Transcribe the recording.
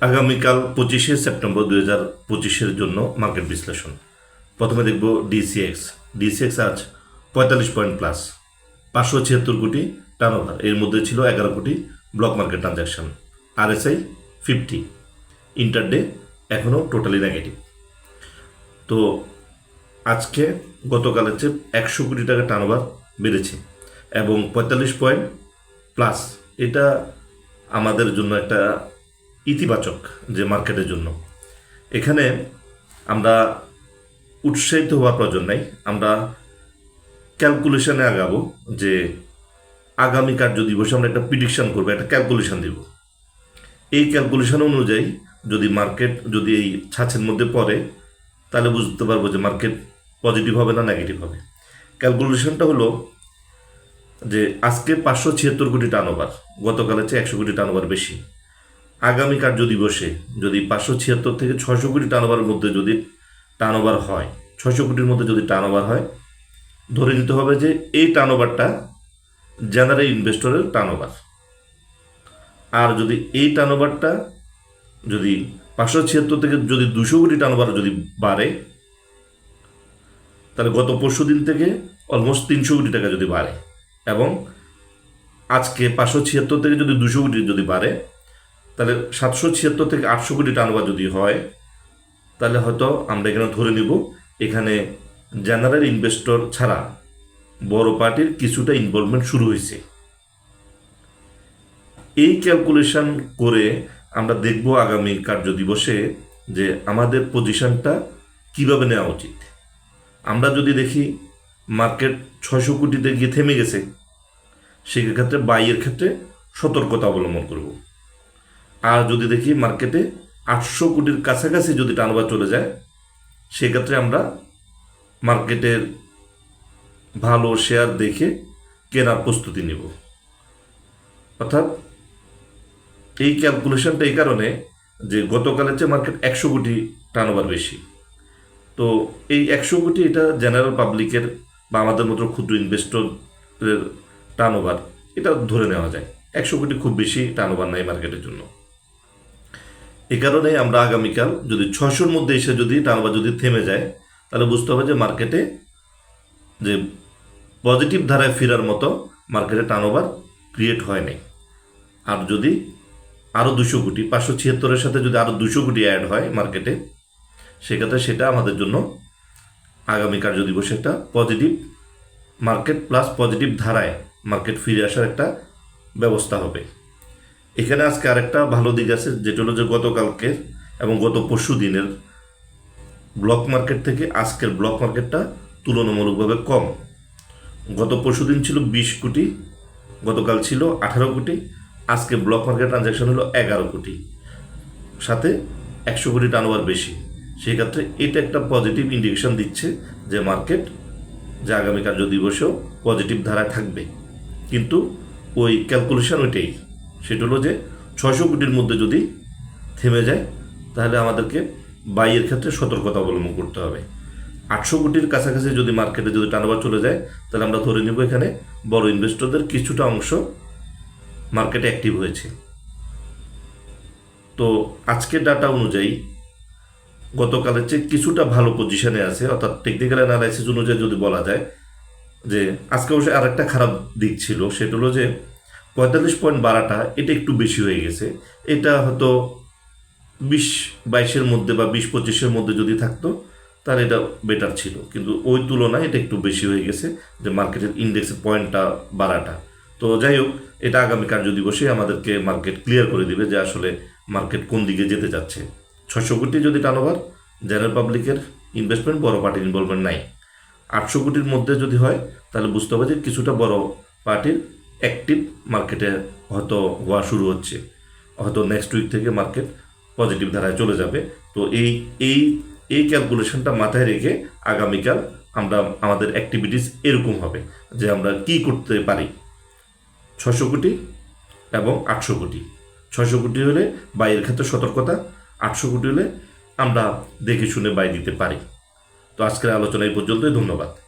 আগামীকাল পঁচিশে সেপ্টেম্বর দুই হাজার পঁচিশের জন্য মার্কেট বিশ্লেষণ। প্রথমে দেখব ডিসিএক্স ডিসিএক্স আজ পঁয়তাল্লিশ পয়েন্ট প্লাস পাঁচশো ছিয়াত্তর কোটি টার্নওভার এর মধ্যে ছিল এগারো crore block market transaction RSI fifty intraday এখনও টোটালি নেগেটিভ তো আজকে গতকালের চেয়ে একশো কোটি টাকা টার্নওভার বেড়েছে এবং পঁয়তাল্লিশ পয়েন্ট প্লাস এটা আমাদের জন্য একটা ইতিবাচক যে মার্কেটের জন্য। এখানে আমরা উৎসাহিত হওয়ার প্রয়োজন নাই। আমরা ক্যালকুলেশনে আগাবো যে আগামী কার্য দিবসে আমরা একটা প্রিডিকশন করব, একটা ক্যালকুলেশন দিব। এই ক্যালকুলেশন অনুযায়ী যদি মার্কেট যদি এই ছাঁচের মধ্যে পড়ে, তাহলে বুঝতে পারব যে মার্কেট পজিটিভ হবে না নেগেটিভ হবে। ক্যালকুলেশনটা হলো যে আজকে পাঁচশো ছিয়াত্তর কোটি টার্নওভার গতকালের চেয়ে একশো কোটি টার্নওভার বেশি। আগামী কার্য দিবসে যদি পাঁচশো ছিয়াত্তর থেকে ছশো কোটি টার্নওভারের মধ্যে যদি টার্নওভার হয় ছশো কোটির মধ্যে যদি টার্নওভার হয়, ধরে নিতে হবে যে এই টার্নওভারটা জেনারেল ইনভেস্টরের টার্নওভার আর যদি এই টার্নওভারটা যদি পাঁচশো ছিয়াত্তর থেকে যদি দুশো কোটি টার্নওভার যদি বাড়ে, তাহলে গত পরশু দিন থেকে অলমোস্ট তিনশো কোটি টাকা যদি বাড়ে এবং আজকে পাঁচশো ছিয়াত্তর থেকে যদি দুশো কোটি যদি বাড়ে তাহলে সাতশো ছিয়াত্তর থেকে আটশো কোটি টার্নওভার যদি হয়, তাহলে হয়তো আমরা এখানে ধরে নিব, এখানে জেনারেল ইনভেস্টর ছাড়া বড় পার্টির কিছুটা ইনভলভমেন্ট শুরু হয়েছে। এই ক্যালকুলেশন করে আমরা দেখব আগামী কার্য দিবসে যে আমাদের পজিশনটা কীভাবে নেওয়া উচিত। আমরা যদি দেখি মার্কেট ছয়শো কোটিতে গিয়ে থেমে গেছে, সেক্ষেত্রে বাইয়ের ক্ষেত্রে সতর্কতা অবলম্বন করব। আর যদি দেখি মার্কেটে আটশো কোটির কাছাকাছি যদি টানবার চলে যায়, সেক্ষেত্রে আমরা মার্কেটের ভালো শেয়ার দেখে কেনার প্রস্তুতি নেব। অর্থাৎ এই ক্যালকুলেশনটা এই কারণে যে গতকালের চেয়ে মার্কেট একশো কোটি টার্নওভার বেশি। তো এই একশো কোটি এটা জেনারেল পাবলিকের বা আমাদের মতো ক্ষুদ্র ইনভেস্টরের টার্নওভার এটা ধরে নেওয়া যায়। একশো কোটি খুব বেশি টার্নওভার নাই মার্কেটের জন্য। এ কারণে আমরা আগামীকাল যদি ছশোর মধ্যে এসে যদি টার্নওভার যদি থেমে যায়, তাহলে বুঝতে হবে যে মার্কেটে যে পজিটিভ ধারায় ফেরার মতো মার্কেটে টার্নওভার ক্রিয়েট হয় নাই। আর যদি আরও দুশো কোটি, পাঁচশো ছিয়াত্তরের সাথে যদি আরও দুশো কোটি অ্যাড হয় মার্কেটে সেক্ষেত্রে সেটা আমাদের জন্য আগামী কার্য দিবসে একটা পজিটিভ মার্কেট প্লাস পজিটিভ ধারায় মার্কেট ফিরে আসার একটা ব্যবস্থা হবে। এখানে আজকে আরেকটা ভালো দিক আছে, যেটা হলো যে গতকালকের এবং গত পরশু দিনের ব্লক মার্কেট থেকে আজকের ব্লক মার্কেটটা তুলনামূলকভাবে কম। গত পরশু দিন ছিল বিশ কোটি, গতকাল ছিল আঠারো কোটি, আজকে ব্লক মার্কেট ট্রানজ্যাকশন হলো এগারো কোটি, সাথে একশো কোটি টার্নওভার বেশি। সেই ক্ষেত্রে এটা একটা পজিটিভ ইন্ডিকেশন দিচ্ছে যে মার্কেট, যে আগামী কার্য দিবসেও পজিটিভ ধারায় থাকবে। কিন্তু ওই ক্যালকুলেশন ওইটাই। সেটা হলো যে ছশো কোটির মধ্যে যদি থেমে যায়, তাহলে আমাদেরকে বাইয়ের ক্ষেত্রে সতর্কতা অবলম্বন করতে হবে। আটশো কোটির কাছাকাছি যদি মার্কেটে যদি টার্নওভার চলে যায়, তাহলে আমরা ধরে নেব এখানে বড় ইনভেস্টরদের কিছুটা অংশ মার্কেটে অ্যাক্টিভ হয়েছে। তো আজকের ডাটা অনুযায়ী গতকালের চেয়ে কিছুটা ভালো পজিশনে আছে, অর্থাৎ টেকনিক্যাল অ্যানালাইসিস অনুযায়ী যদি বলা যায়, যে আজকে অবশ্যই আরেকটা খারাপ দিক ছিল, সেটা হলো যে পঁয়তাল্লিশ পয়েন্ট বাড়াটা, এটা একটু বেশি হয়ে গেছে। এটা হয়তো বিশ বাইশের মধ্যে বা বিশ পঁচিশের মধ্যে যদি থাকতো, তাহলে এটা বেটার ছিল। কিন্তু ওই তুলনায় এটা একটু বেশি হয়ে গেছে যে মার্কেটের ইন্ডেক্সের পয়েন্টটা বাড়াটা। তো যাই হোক, এটা আগামী কার্য দিবসে আমাদেরকে মার্কেট ক্লিয়ার করে দিবে যে আসলে মার্কেট কোন দিকে যেতে যাচ্ছে। ছশো কোটি যদি টার্নওভার জেনারেল পাবলিকের ইনভেস্টমেন্ট বড় পার্টির ইনভলভমেন্ট নাই। আটশো কোটির মধ্যে যদি হয়, তাহলে বুঝতে হবে যে কিছুটা বড় পার্টির অ্যাক্টিভ মার্কেটে হয়তো হওয়া শুরু হচ্ছে। হয়তো নেক্সট উইক থেকে মার্কেট পজিটিভ ধারায় চলে যাবে। তো এই এই এই ক্যালকুলেশনটা মাথায় রেখে আগামীকাল আমরা, আমাদের অ্যাক্টিভিটিস এরকম হবে যে আমরা কি করতে পারি। ছশো কোটি এবং আটশো কোটি। ছশো কোটি হলে বাইয়ের ক্ষেত্রে সতর্কতা, আটশো কোটি হলে আমরা দেখে শুনে বাই দিতে পারি। তো আজকের আলোচনা এই পর্যন্তই, ধন্যবাদ।